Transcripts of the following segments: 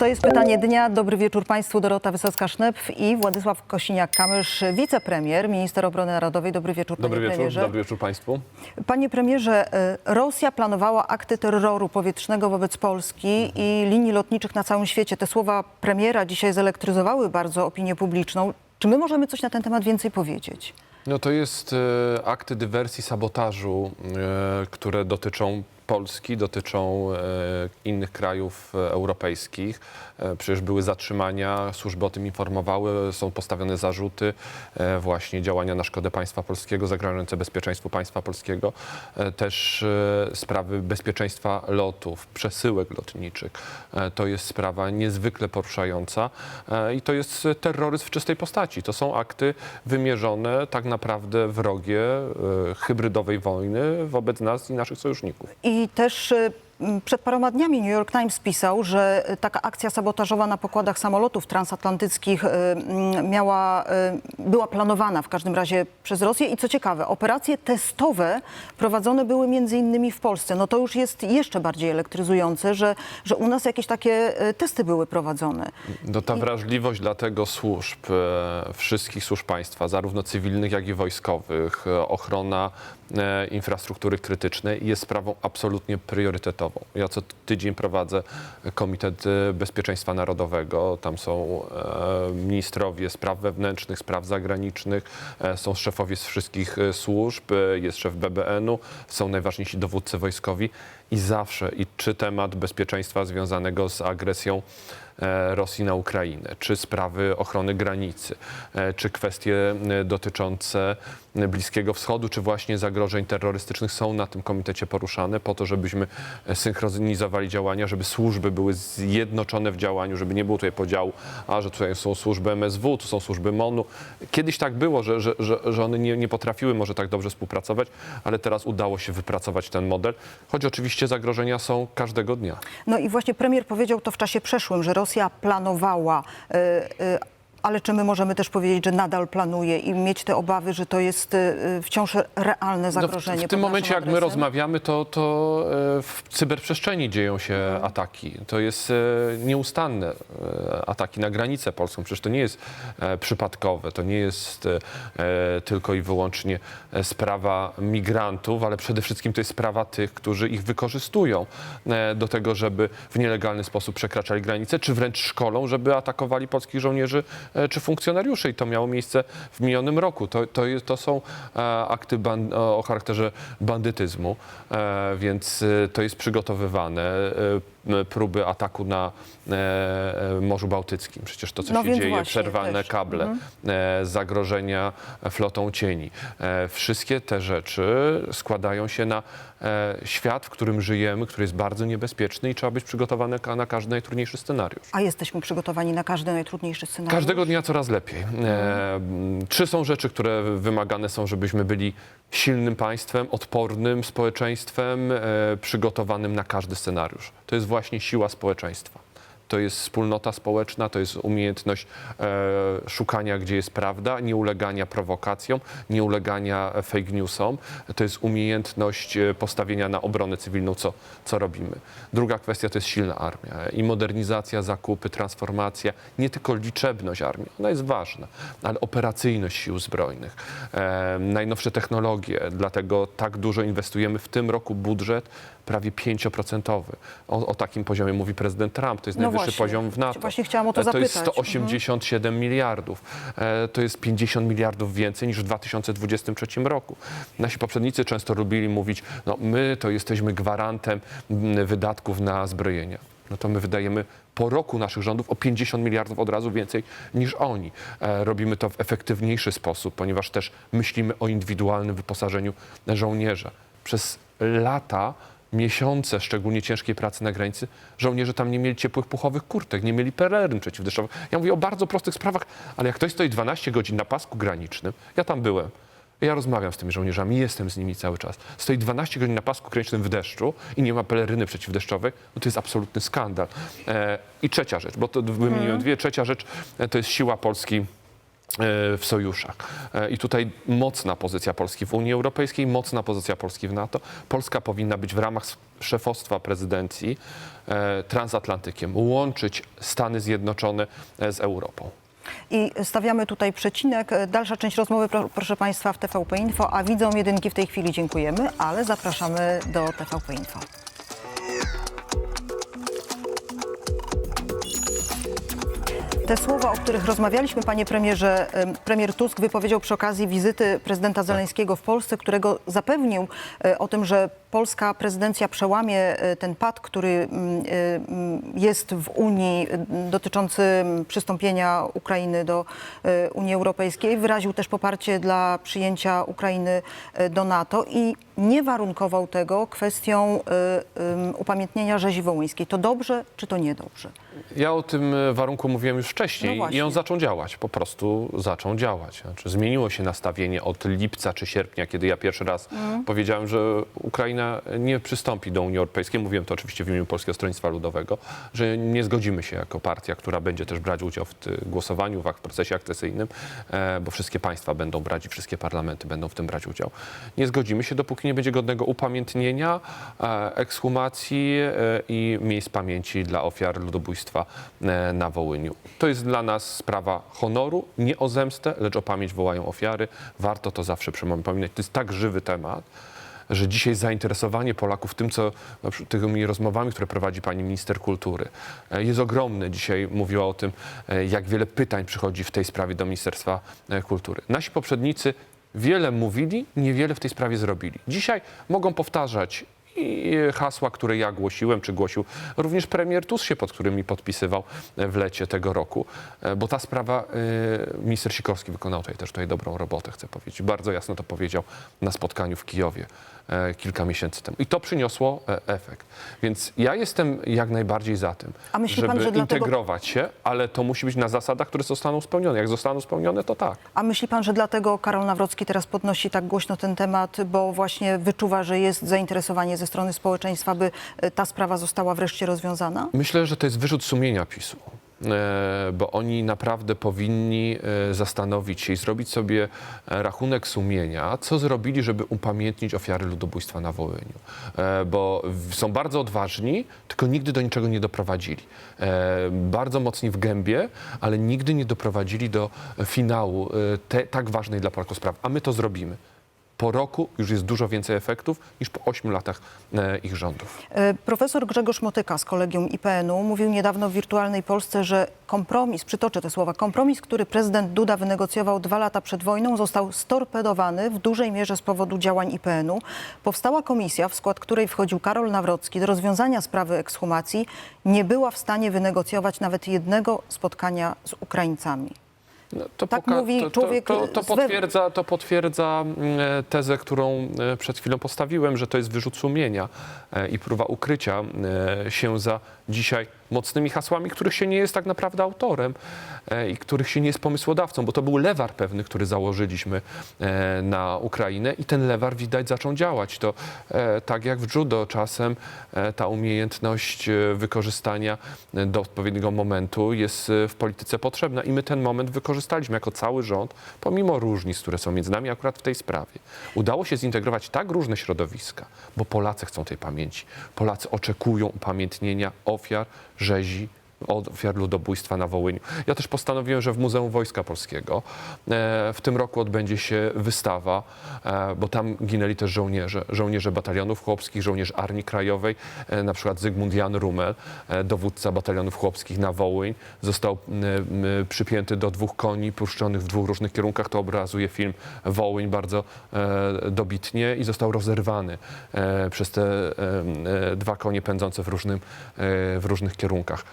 To jest pytanie dnia. Dobry wieczór Państwu. Dorota Wysocka-Sznepf i Władysław Kosiniak-Kamysz, wicepremier, minister obrony narodowej. Dobry wieczór, Dobry panie wieczór, premierze. dobry wieczór Państwu. Panie premierze, y, Rosja planowała akty terroru powietrznego wobec Polski i linii lotniczych na całym świecie. Te słowa premiera dzisiaj zelektryzowały bardzo opinię publiczną. Czy my możemy coś na ten temat więcej powiedzieć? No to jest e, akty dywersji, sabotażu, e, które dotyczą Polski, dotyczą e, innych krajów e, europejskich. E, przecież były zatrzymania, służby o tym informowały, są postawione zarzuty właśnie działania na szkodę państwa polskiego, zagrażające bezpieczeństwu państwa polskiego. Też sprawy bezpieczeństwa lotów, przesyłek lotniczych. To jest sprawa niezwykle poruszająca i to jest terroryzm w czystej postaci. To są akty wymierzone tak naprawdę wrogie hybrydowej wojny wobec nas i naszych sojuszników. I też y, m, przed paroma dniami New York Times pisał, że y, taka akcja sabotażowa na pokładach samolotów transatlantyckich m, miała, była planowana w każdym razie przez Rosję. I co ciekawe, operacje testowe prowadzone były między innymi w Polsce. No to już jest jeszcze bardziej elektryzujące, że, że u nas jakieś takie testy były prowadzone. No ta wrażliwość dla tego służb, e, wszystkich służb państwa, zarówno cywilnych, jak i wojskowych, e, ochrona e, infrastruktury krytycznej jest sprawą absolutnie priorytetową. Ja co tydzień prowadzę Komitet e, Bezpieczeństwa Narodowego. Tam są e, ministrowie spraw wewnętrznych, spraw zagranicznych, e, są szefowie z wszystkich e, służb, e, jest szef BBN-u, są najważniejsi dowódcy wojskowi i zawsze, i czy temat bezpieczeństwa związanego z agresją e, Rosji na Ukrainę, czy sprawy ochrony granicy, e, czy kwestie e, dotyczące Bliskiego Wschodu, czy właśnie zagrożeń terrorystycznych są na tym komitecie poruszane po to, żebyśmy synchronizowali działania, żeby służby były zjednoczone w działaniu, żeby nie było tutaj podziału, a że tutaj są służby MSW, tu są służby MONU. Kiedyś tak było, że, że, że, że one nie, nie potrafiły może tak dobrze współpracować, ale teraz udało się wypracować ten model, choć oczywiście zagrożenia są każdego dnia. No i właśnie premier powiedział to w czasie przeszłym, że Rosja planowała, y, y, ale czy my możemy też powiedzieć, że nadal planuje i mieć te obawy, że to jest y, wciąż realne No w, zagrożenie? w tym momencie, jak my adresem? rozmawiamy, to, to e, w cyberprzestrzeni dzieją się ataki. To jest nieustanne ataki na granicę polską. Przecież to nie jest e, przypadkowe, to nie jest e, e, tylko i wyłącznie sprawa migrantów, ale przede wszystkim to jest sprawa tych, którzy ich wykorzystują do tego, żeby w nielegalny sposób przekraczali granice, czy wręcz szkolą, żeby atakowali polskich żołnierzy czy funkcjonariuszy. I to miało miejsce w minionym roku. To, to, to są e, akty o charakterze bandytyzmu, e, więc e, to jest przygotowywane. E, Próby ataku na e, e, Morzu Bałtyckim. Przecież to, co No się dzieje, właśnie, przerwane też. kable, e, zagrożenia flotą cieni. Wszystkie te rzeczy składają się na świat, w którym żyjemy, który jest bardzo niebezpieczny i trzeba być przygotowany na każdy najtrudniejszy scenariusz. A jesteśmy przygotowani na każdy najtrudniejszy scenariusz? Każdego dnia coraz lepiej. E, m, trzy są rzeczy, które wymagane są, żebyśmy byli silnym państwem, odpornym społeczeństwem, przygotowanym na każdy scenariusz. To jest właśnie siła społeczeństwa. To jest wspólnota społeczna, to jest umiejętność e, szukania, gdzie jest prawda, nie ulegania prowokacjom, nie ulegania fake newsom. To jest umiejętność e, postawienia na obronę cywilną, co, co robimy. Druga kwestia to jest silna armia i modernizacja, zakupy, transformacja, nie tylko liczebność armii, ona jest ważna, ale operacyjność sił zbrojnych, e, najnowsze technologie, dlatego tak dużo inwestujemy w tym roku budżet prawie 5%. O, o takim poziomie mówi prezydent Trump, to jest No najwyższy właśnie. poziom w NATO. Właśnie chciałam o to E, To jest zapytać. 187 miliardów. E, To jest 50 miliardów więcej niż w 2023 roku. Nasi poprzednicy często lubili mówić, no my to jesteśmy gwarantem wydatków na zbrojenia. No to my wydajemy po roku naszych rządów o 50 miliardów od razu więcej niż oni. E, Robimy to w efektywniejszy sposób, ponieważ też myślimy o indywidualnym wyposażeniu żołnierza. Przez lata miesiące, szczególnie ciężkiej pracy na granicy, żołnierze tam nie mieli ciepłych puchowych kurtek, nie mieli peleryn przeciwdeszczowych. Ja mówię o bardzo prostych sprawach, ale jak ktoś stoi 12 godzin na pasku granicznym, ja tam byłem, ja rozmawiam z tymi żołnierzami, jestem z nimi cały czas. Stoi 12 godzin na pasku granicznym w deszczu i nie ma peleryny przeciwdeszczowej, no to jest absolutny skandal. E, I trzecia rzecz, bo to wymieniłem dwie, trzecia rzecz e, to jest siła Polski w sojuszach. E, I tutaj mocna pozycja Polski w Unii Europejskiej, mocna pozycja Polski w NATO. Polska powinna być w ramach szefostwa prezydencji e, transatlantykiem, łączyć Stany Zjednoczone e, z Europą. I stawiamy tutaj przecinek. Dalsza część rozmowy, pro, proszę Państwa, w TVP Info, a widzom jedynki w tej chwili dziękujemy, ale zapraszamy do TVP Info. Te słowa, o których rozmawialiśmy, panie premierze, em, premier Tusk wypowiedział przy okazji wizyty prezydenta Zeleńskiego w Polsce, którego zapewnił e, o tym, że polska prezydencja przełamie e, ten pad, który mm, e, mm, jest w Unii dotyczący mm, przystąpienia Ukrainy do Unii Europejskiej. Wyraził też poparcie dla przyjęcia Ukrainy do NATO i nie warunkował tego kwestią upamiętnienia rzezi wołyńskiej. To dobrze, czy to niedobrze? Ja o tym warunku mówiłem już No wcześniej właśnie. i on zaczął działać, po prostu zaczął działać. Znaczy, zmieniło się nastawienie od lipca czy sierpnia, kiedy ja pierwszy raz Mhm. powiedziałem, że Ukraina nie przystąpi do Unii Europejskiej. Mówiłem to oczywiście w imieniu Polskiego Stronnictwa Ludowego, że nie zgodzimy się jako partia, która będzie też brać udział w głosowaniu, w procesie akcesyjnym, e, bo wszystkie państwa będą brać i wszystkie parlamenty będą w tym brać udział. Nie zgodzimy się, dopóki nie będzie godnego upamiętnienia, e, ekshumacji e, i miejsc pamięci dla ofiar ludobójstwa na Wołyniu. To jest dla nas sprawa honoru, nie o zemstę, lecz o pamięć wołają ofiary. Warto to zawsze przypominać. To jest tak żywy temat, że dzisiaj zainteresowanie Polaków tym, co tymi rozmowami, które prowadzi pani minister kultury, e, jest ogromne. Dzisiaj mówiła o tym, e, jak wiele pytań przychodzi w tej sprawie do Ministerstwa e, Kultury. Nasi poprzednicy wiele mówili, niewiele w tej sprawie zrobili. Dzisiaj mogą powtarzać i hasła, które ja głosiłem, czy głosił również premier Tusk się pod którymi podpisywał e, w lecie tego roku, e, bo ta sprawa, e, minister Sikorski wykonał tutaj też tutaj dobrą robotę, chcę powiedzieć. Bardzo jasno to powiedział na spotkaniu w Kijowie kilka miesięcy temu. I to przyniosło e, efekt. Więc ja jestem jak najbardziej za tym, żeby pan, że dlatego- integrować się, ale to musi być na zasadach, które zostaną spełnione. Jak zostaną spełnione, to tak. A myśli pan, że dlatego Karol Nawrocki teraz podnosi tak głośno ten temat, bo właśnie wyczuwa, że jest zainteresowanie ze strony społeczeństwa, by e, ta sprawa została wreszcie rozwiązana? Myślę, że to jest wyrzut sumienia PiSu, e, bo oni naprawdę powinni e, zastanowić się i zrobić sobie e, rachunek sumienia, co zrobili, żeby upamiętnić ofiary ludobójstwa na Wołyniu. E, Bo są bardzo odważni, tylko nigdy do niczego nie doprowadzili. E, Bardzo mocni w gębie, ale nigdy nie doprowadzili do finału e, te, tak ważnej dla Polaków sprawy. A my to zrobimy. Po roku już jest dużo więcej efektów niż po ośmiu latach e, ich rządów. E, Profesor Grzegorz Motyka z Kolegium IPN-u mówił niedawno w Wirtualnej Polsce, że kompromis, przytoczę te słowa, kompromis, który prezydent Duda wynegocjował dwa lata przed wojną, został storpedowany w dużej mierze z powodu działań IPN-u. Powstała komisja, w skład której wchodził Karol Nawrocki do rozwiązania sprawy ekshumacji, nie była w stanie wynegocjować nawet jednego spotkania z Ukraińcami. No, to Tak mówi to, człowiek to, to, to potwierdza, to potwierdza mm, tezę, którą e, przed chwilą postawiłem, że to jest wyrzut sumienia e, i próba ukrycia e, się za dzisiaj mocnymi hasłami, których się nie jest tak naprawdę autorem e, i których się nie jest pomysłodawcą, bo to był lewar pewny, który założyliśmy e, na Ukrainę i ten lewar widać zaczął działać. To e, tak jak w judo czasem ta umiejętność wykorzystania do odpowiedniego momentu jest w polityce potrzebna i my ten moment wykorzystaliśmy jako cały rząd, pomimo różnic, które są między nami akurat w tej sprawie. Udało się zintegrować tak różne środowiska, bo Polacy chcą tej pamięci. Polacy oczekują upamiętnienia ofiar rzezi ofiar ludobójstwa na Wołyniu. Ja też postanowiłem, że w Muzeum Wojska Polskiego e, w tym roku odbędzie się wystawa, e, bo tam ginęli też żołnierze, żołnierze batalionów chłopskich, żołnierze Armii Krajowej, e, na przykład Zygmunt Jan Rumel, dowódca batalionów chłopskich na Wołyń, został przypięty do dwóch koni puszczonych w dwóch różnych kierunkach. To obrazuje film Wołyń bardzo dobitnie i został rozerwany przez te dwa konie pędzące w, różnym, w różnych kierunkach.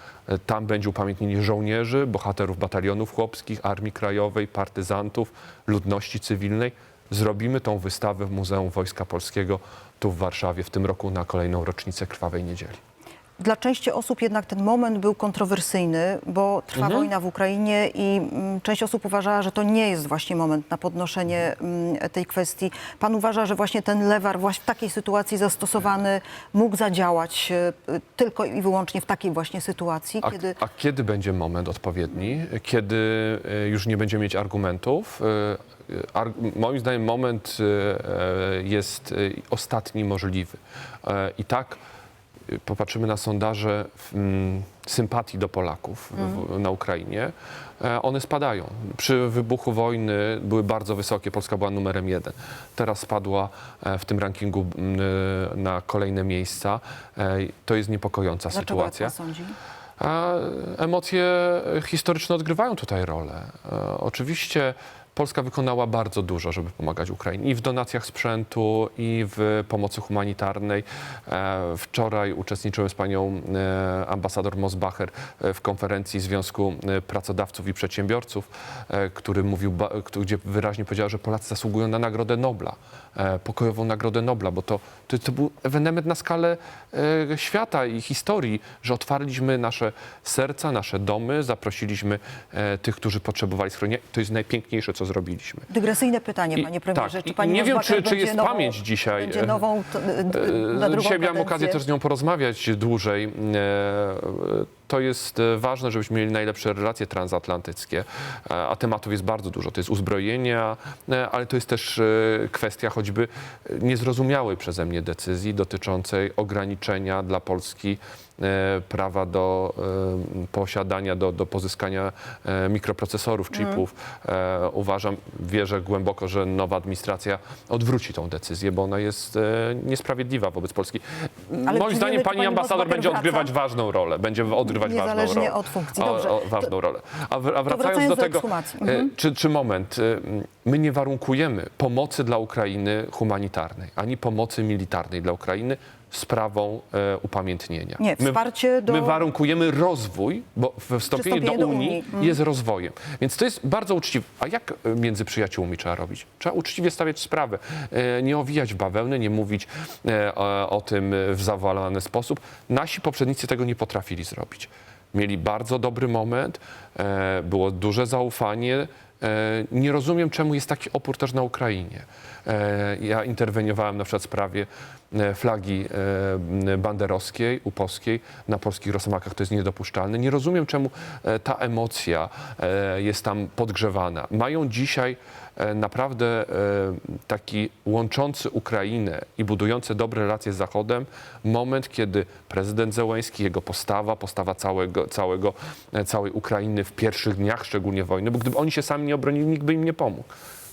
Tam będzie upamiętnienie żołnierzy, bohaterów batalionów chłopskich, Armii Krajowej, partyzantów, ludności cywilnej. Zrobimy tą wystawę w Muzeum Wojska Polskiego tu w Warszawie w tym roku na kolejną rocznicę Krwawej Niedzieli. Dla części osób jednak ten moment był kontrowersyjny, bo trwa Mhm. wojna w Ukrainie i mm, część osób uważała, że to nie jest właśnie moment na podnoszenie mm, tej kwestii. Pan uważa, że właśnie ten lewar właśnie w takiej sytuacji zastosowany mógł zadziałać e, tylko i wyłącznie w takiej właśnie sytuacji, A, kiedy... a kiedy będzie moment odpowiedni? Kiedy e, już nie będziemy mieć argumentów? E, moim zdaniem moment jest ostatni możliwy. I tak popatrzymy na sondaże mm, sympatii do Polaków w, na Ukrainie. E, One spadają. Przy wybuchu wojny były bardzo wysokie. Polska była numerem jeden. Teraz spadła e, w tym rankingu e, na kolejne miejsca. E, To jest niepokojąca Dlaczego sytuacja. jak pan sądzi? A emocje historyczne odgrywają tutaj rolę. E, Oczywiście Polska wykonała bardzo dużo, żeby pomagać Ukrainie i w donacjach sprzętu, i w pomocy humanitarnej. E, Wczoraj uczestniczyłem z panią e, ambasador Mosbacher e, w konferencji Związku Pracodawców i Przedsiębiorców, który mówił, gdzie wyraźnie powiedział, że Polacy zasługują na Nagrodę Nobla, pokojową Nagrodę Nobla, bo to, to, to był ewenement na skalę świata i historii, że otwarliśmy nasze serca, nasze domy, zaprosiliśmy tych, którzy potrzebowali schronienia. To jest najpiękniejsze, co zrobiliśmy. Dygresyjne pytanie, I- panie premierze. tak, Czy i pani nie wiem, czy- czy jest nową, pamięć dzisiaj. Będzie nową d- na drugą Dzisiaj miałem kadencję? okazję też z nią porozmawiać dłużej. To jest e, ważne, żebyśmy mieli najlepsze relacje transatlantyckie, e, a tematów jest bardzo dużo. To jest uzbrojenia, e, ale to jest też kwestia choćby niezrozumiałej przeze mnie decyzji dotyczącej ograniczenia dla Polski prawa do posiadania, do, do pozyskania mikroprocesorów, chipów. E, Uważam, wierzę głęboko, że nowa administracja odwróci tą decyzję, bo ona jest niesprawiedliwa wobec Polski. Ale Moim zdaniem wiemy, pani pani ambasador będzie wraca? odgrywać ważną rolę, będzie odgrywać ważną Niezależnie rolę. od funkcji. O- Dobrze. O, ważną rolę. A, w- a wracając, do do tego, e, Mhm. czy, czy moment, e, my nie warunkujemy pomocy dla Ukrainy humanitarnej, ani pomocy militarnej dla Ukrainy sprawą e, upamiętnienia. Nie, My- wsparcie do- My warunkujemy rozwój, bo wstąpienie do do Unii, Unii. Mhm. jest rozwojem. Więc to jest bardzo uczciwe. A jak e, między przyjaciółmi trzeba robić? Trzeba uczciwie stawiać sprawę. E, Nie owijać w bawełnę, nie mówić e, o, o tym w zawalany sposób. Nasi poprzednicy tego nie potrafili zrobić. Mieli bardzo dobry moment, e, było duże zaufanie. E, Nie rozumiem, czemu jest taki opór też na Ukrainie. E, Ja interweniowałem na przykład w sprawie e, flagi banderowskiej, upowskiej na polskich rozmakach. To jest niedopuszczalne. Nie rozumiem, czemu ta emocja jest tam podgrzewana. Mają dzisiaj naprawdę e, taki łączący Ukrainę i budujący dobre relacje z Zachodem moment, kiedy prezydent Zełenski, jego postawa, postawa całego, całego, e, całej Ukrainy w pierwszych dniach szczególnie wojny, bo gdyby oni się sami nie obronili, nikt by im nie pomógł.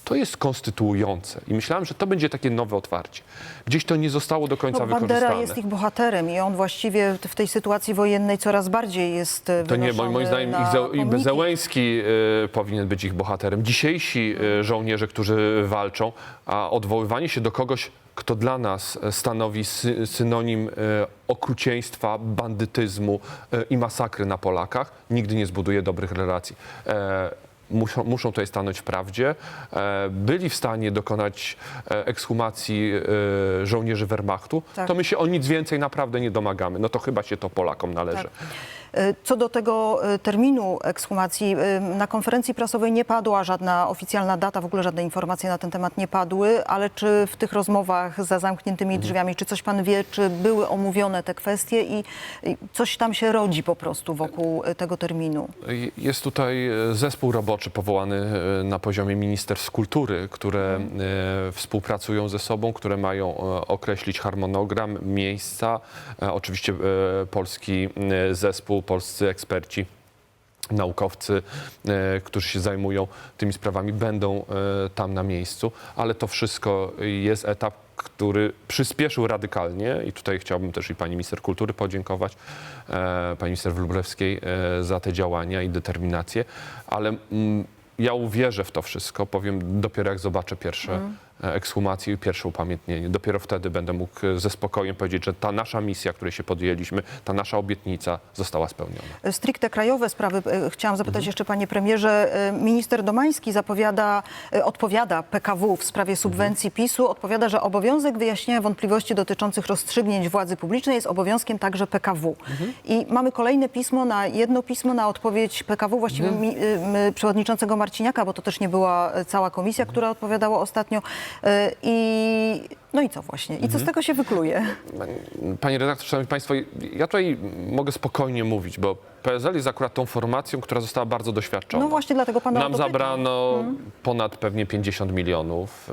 To jest konstytuujące i myślałem, że to będzie takie nowe otwarcie. Gdzieś to nie zostało do końca No, Bandera wykorzystane. jest ich bohaterem i on właściwie w tej sytuacji wojennej coraz bardziej jest e, To nie, moim, zdaniem ich Ze, i pomniki. Zełęński e, powinien być ich bohaterem. Dzisiejsi e, żołnierze, którzy walczą, a odwoływanie się do kogoś, kto dla nas stanowi sy, synonim e, okrucieństwa, bandytyzmu e, i masakry na Polakach, nigdy nie zbuduje dobrych relacji. E, Muszą, muszą tutaj stanąć w prawdzie. E, byli w stanie dokonać e, ekshumacji e, żołnierzy Wehrmachtu, Tak. to my się o nic więcej naprawdę nie domagamy. No to chyba się to Polakom należy. Tak. Co do tego e, terminu ekshumacji, e, na konferencji prasowej nie padła żadna oficjalna data, w ogóle żadne informacje na ten temat nie padły, ale czy w tych rozmowach za zamkniętymi drzwiami, czy coś pan wie, czy były omówione te kwestie i coś tam się rodzi po prostu wokół e, tego terminu? Jest tutaj zespół roboczy powołany na poziomie Ministerstw Kultury, które e, współpracują ze sobą, które mają określić harmonogram, miejsca. Oczywiście polski zespół, polscy eksperci naukowcy, e, którzy się zajmują tymi sprawami, będą e, tam na miejscu, ale to wszystko jest etap, który przyspieszył radykalnie i tutaj chciałbym też i pani minister kultury podziękować, e, pani minister Wróblewskiej za te działania i determinację, ale mm, ja uwierzę w to wszystko, powiem dopiero jak zobaczę pierwsze e, ekshumację i pierwsze upamiętnienie. Dopiero wtedy będę mógł e, ze spokojem powiedzieć, że ta nasza misja, której się podjęliśmy, ta nasza obietnica została spełniona. Stricte krajowe sprawy. e, Chciałam zapytać Mhm. jeszcze, panie premierze. e, Minister Domański zapowiada, e, odpowiada PKW w sprawie subwencji Mhm. PiSu. Odpowiada, że obowiązek wyjaśnienia wątpliwości dotyczących rozstrzygnięć władzy publicznej jest obowiązkiem także PKW. Mhm. I mamy kolejne pismo na jedno pismo na odpowiedź PKW, właściwie Mhm. mi, y, przewodniczącego Marciniaka, bo to też nie była e, cała komisja, Mhm. która odpowiadała ostatnio. E, I no i co właśnie? I co Mhm. z tego się wykluje? Panie redaktor, szanowni państwo, ja tutaj mogę spokojnie mówić, bo PSL jest akurat tą formacją, która została bardzo doświadczona. No właśnie dlatego pana o Nam to pytam. zabrano Mhm. ponad pewnie 50 milionów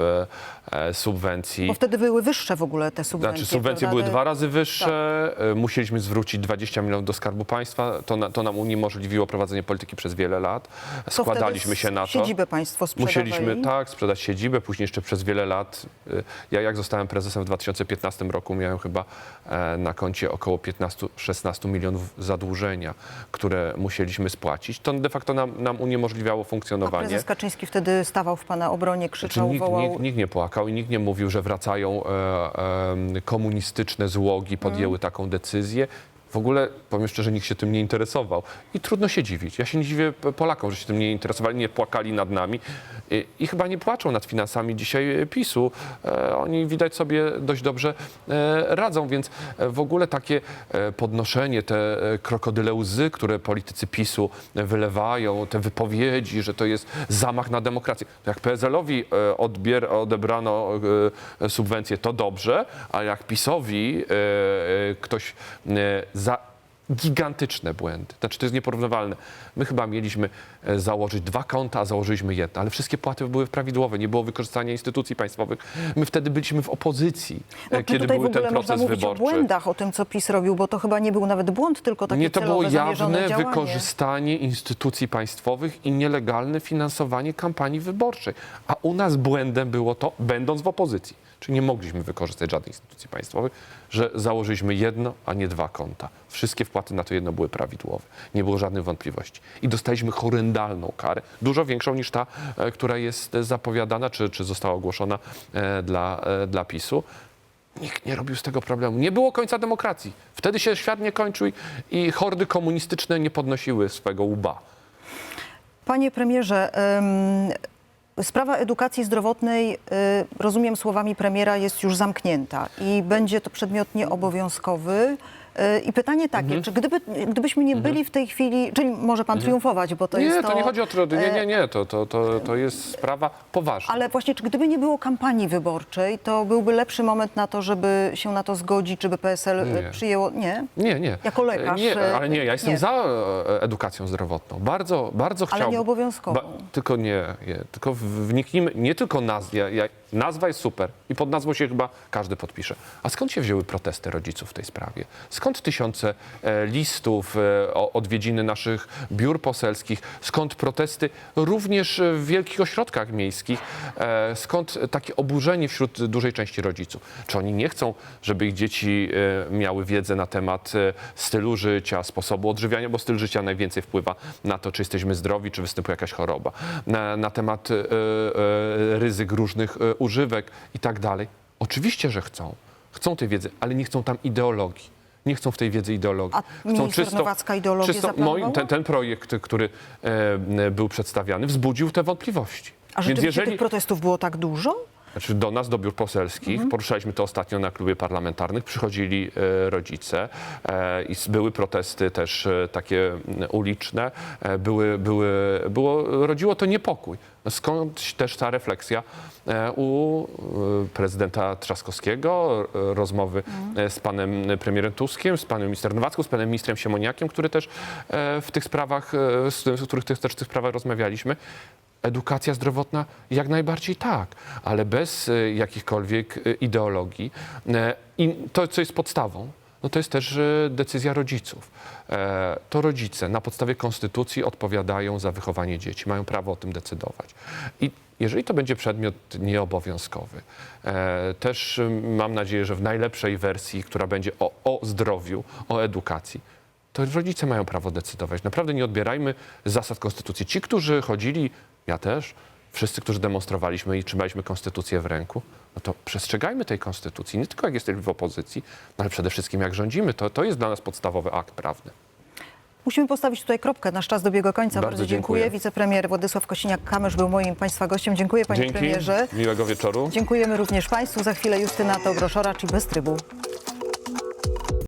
e, e, subwencji. Bo wtedy były wyższe w ogóle te subwencje. Znaczy subwencje prawda? były dwa razy wyższe, e, musieliśmy zwrócić 20 milionów do Skarbu Państwa, to, na, to nam uniemożliwiło prowadzenie polityki przez wiele lat. To Składaliśmy się na to. Siedzibę państwo sprzedawali. Musieliśmy tak sprzedać siedzibę, później jeszcze przez wiele lat. y, Ja jak zostałem prezesem w 2015 roku, miałem chyba e, na koncie około 15-16 milionów zadłużenia, które musieliśmy spłacić. To de facto nam, nam uniemożliwiało A funkcjonowanie. prezes Kaczyński wtedy stawał w pana obronie, Znaczy, krzyczał, nikt, wołał. nikt, nikt nie płakał i nikt nie mówił, że wracają e, e, komunistyczne złogi, podjęły taką decyzję. W ogóle, powiem szczerze, nikt się tym nie interesował. I trudno się dziwić. Ja się nie dziwię Polakom, że się tym nie interesowali, nie płakali nad nami i, i chyba nie płaczą nad finansami dzisiaj e, PiSu. E, oni widać sobie dość dobrze e, radzą, więc e, w ogóle takie e, podnoszenie, te krokodyle łzy, które politycy PiSu wylewają, te wypowiedzi, że to jest zamach na demokrację. Jak PSL-owi odebrano subwencje, to dobrze, a jak PiSowi ktoś e, za gigantyczne błędy. Znaczy to jest nieporównywalne. My chyba mieliśmy e, założyć dwa konta, a założyliśmy jedno, ale wszystkie płaty były prawidłowe, nie było wykorzystania instytucji państwowych. My wtedy byliśmy w opozycji, No, e, kiedy był ten można proces mówić wyborczy. o błędach, o tym, co PiS robił, bo to chyba nie był nawet błąd, tylko takie Nie, to było celowe, jawne wykorzystanie instytucji państwowych i nielegalne finansowanie kampanii wyborczej. A u nas błędem było to, będąc w opozycji, czyli nie mogliśmy wykorzystać żadnej instytucji państwowych, że założyliśmy jedno, a nie dwa konta. Wszystkie wpłaty na to jedno były prawidłowe. Nie było żadnych wątpliwości. I dostaliśmy horrendalną karę, dużo większą niż ta, e, która jest zapowiadana, czy, czy została ogłoszona e, dla, e, dla PiSu. Nikt nie robił z tego problemu. Nie było końca demokracji. Wtedy się świat nie kończył i- hordy komunistyczne nie podnosiły swego łba. Panie premierze, em, sprawa edukacji zdrowotnej, y, rozumiem słowami premiera, jest już zamknięta i będzie to przedmiot nieobowiązkowy. Y, I pytanie takie, Mhm. czy gdyby, gdybyśmy nie byli w tej chwili, czyli może pan triumfować, bo to nie, jest to nie chodzi o trudy. Nie, nie, nie. To, to, to, to jest sprawa poważna. Ale właśnie, czy gdyby nie było kampanii wyborczej, to byłby lepszy moment na to, żeby się na to zgodzić, żeby PSL y, Nie. przyjęło... Nie? Nie, nie. Jako lekarz, Nie, ale nie, ja jestem nie. za e, edukacją zdrowotną. Bardzo, bardzo Ale chciałbym. nie obowiązkową. tylko nie, nie. Tylko wniknijmy, nie tylko nazwa. Ja, ja, nazwa jest super i pod nazwą się chyba każdy podpisze. A skąd się wzięły protesty rodziców w tej sprawie? Skąd tysiące e, listów, e, odwiedziny naszych biur poselskich? Skąd protesty również w wielkich ośrodkach miejskich? E, skąd takie oburzenie wśród dużej części rodziców? Czy oni nie chcą, żeby ich dzieci miały wiedzę na temat stylu życia, sposobu odżywiania, bo styl życia najwięcej wpływa na to, czy jesteśmy zdrowi, czy występuje jakaś choroba, na, na temat ryzyk różnych używek i tak dalej. Oczywiście, że chcą. Chcą tej wiedzy, ale nie chcą tam ideologii. Nie chcą w tej wiedzy ideologii. A minister Nowacka ideologię zaplanowała? moim, ten, ten projekt, który e, był przedstawiany, wzbudził te wątpliwości. A Więc rzeczywiście jeżeli, tych protestów było tak dużo? Znaczy do nas, do biur poselskich, poruszaliśmy to ostatnio na klubie parlamentarnych, przychodzili e, rodzice e, i s- były protesty też e, takie m, uliczne, e, były, były, było, rodziło to niepokój. No Skąd też ta refleksja e, u e, prezydenta Trzaskowskiego, e, rozmowy e, z panem premierem Tuskiem, z panem ministrem Nowacką, z panem ministrem Siemoniakiem, który też e, w tych sprawach, e, z, z których też w tych sprawach rozmawialiśmy. Edukacja zdrowotna jak najbardziej tak, ale bez e, jakichkolwiek e, ideologii. E, I to, co jest podstawą, no to jest też decyzja rodziców. To rodzice na podstawie konstytucji odpowiadają za wychowanie dzieci, mają prawo o tym decydować. I jeżeli to będzie przedmiot nieobowiązkowy, też mam nadzieję, że w najlepszej wersji, która będzie o, o zdrowiu, o edukacji, to rodzice mają prawo decydować. Naprawdę nie odbierajmy zasad konstytucji. Ci, którzy chodzili, ja też, wszyscy, którzy demonstrowaliśmy i trzymaliśmy konstytucję w ręku, no to przestrzegajmy tej konstytucji, nie tylko jak jesteśmy w opozycji, no ale przede wszystkim jak rządzimy. To, to jest dla nas podstawowy akt prawny. Musimy postawić tutaj kropkę. Nasz czas dobiega końca. Bardzo Bardzo, dziękuję. dziękuję. Wicepremier Władysław Kosiniak-Kamysz był moim Państwa gościem. Dziękuję Panie Dzięki, Premierze. miłego wieczoru. Dziękujemy również Państwu. Za chwilę Justyna Teogroszora, czyli bez trybu.